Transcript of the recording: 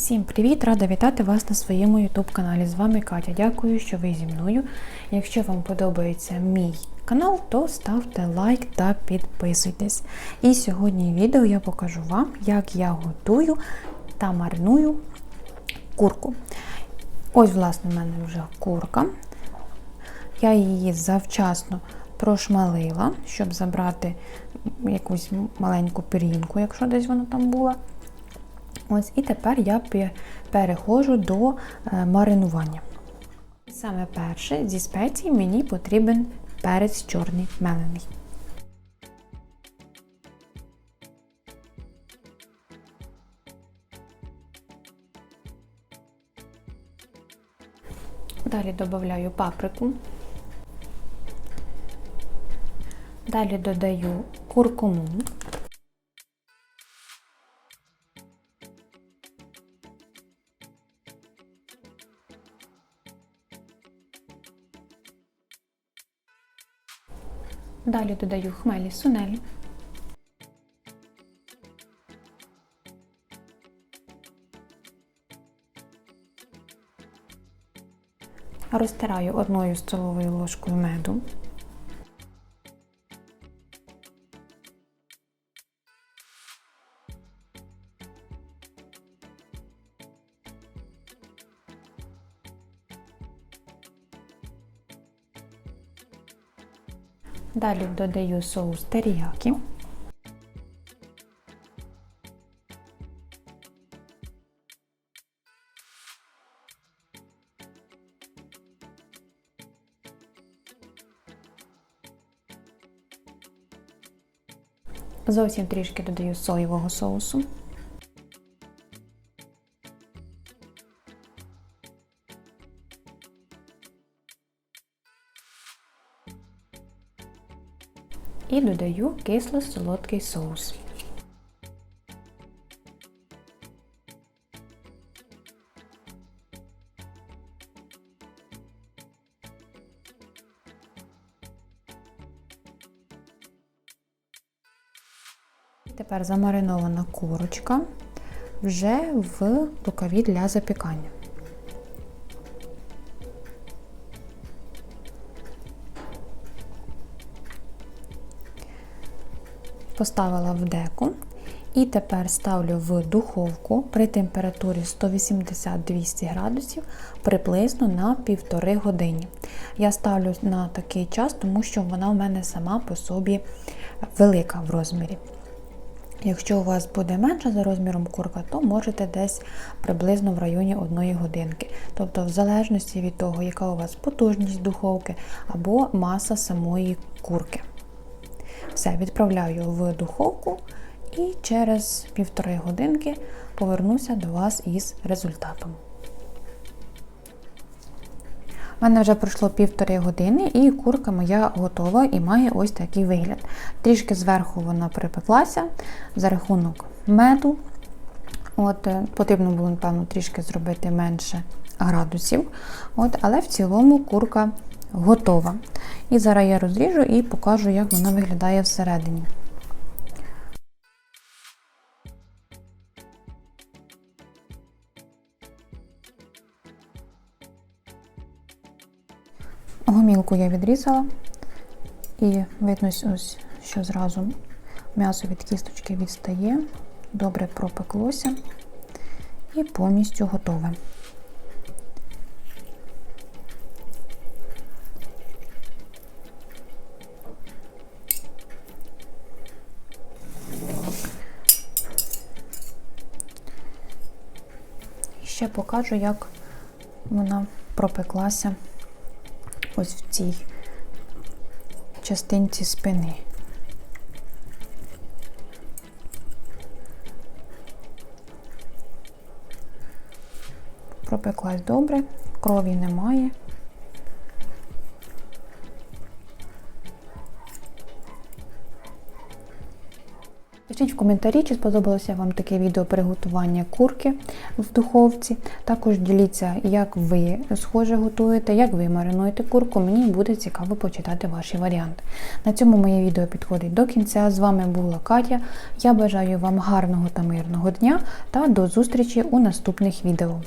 Всім привіт! Рада вітати вас на своєму YouTube каналі. З вами Катя. Дякую, що ви зі мною. Якщо вам подобається мій канал, то ставте лайк та підписуйтесь. І сьогодні відео я покажу вам, як я готую та мариную курку. Ось, власне, в мене вже курка. Я її завчасно прошмалила, щоб забрати якусь маленьку пір'їнку, якщо десь вона там була. Ось, І тепер я пе- переходжу до е, маринування. Саме перше зі спецій мені потрібен перець чорний мелений. Далі додаю паприку. Далі додаю куркуму. Далі додаю хмелі сунелі. Розтираю одною столовою ложкою меду. Далі додаю соус теріякі. Зовсім трішки додаю соєвого соусу. І додаю кисло-солодкий соус. Тепер замаринована курочка вже в рукаві для запікання. Поставила в деку і тепер ставлю в духовку при температурі 180-200 градусів приблизно на півтори години. Я ставлю на такий час, тому що вона в мене сама по собі велика в розмірі. Якщо у вас буде менша за розміром курка, то можете десь приблизно в районі 1 годинки. Тобто, в залежності від того, яка у вас потужність духовки або маса самої курки. Все, відправляю в духовку і через півтори годинки повернуся до вас із результатом. У мене вже пройшло півтори години, і курка моя готова і має ось такий вигляд. Трішки зверху вона припеклася за рахунок меду. От, е, Потрібно було, напевно, трішки зробити менше градусів. От, Але в цілому курка готова. І зараз я розріжу і покажу, як вона виглядає всередині. Гомілку я відрізала, і видно, ось, що зразу м'ясо від кісточки відстає, добре пропеклося і повністю готове. І ще покажу, як вона пропеклася ось в цій частинці спини. Пропеклась добре, крові немає. Напишіть в коментарі, чи сподобалося вам таке відео приготування курки в духовці. Також діліться, як ви схоже готуєте, як ви маринуєте курку. Мені буде цікаво почитати ваші варіанти. На цьому моє відео підходить до кінця. З вами була Катя. Я бажаю вам гарного та мирного дня та до зустрічі у наступних відео.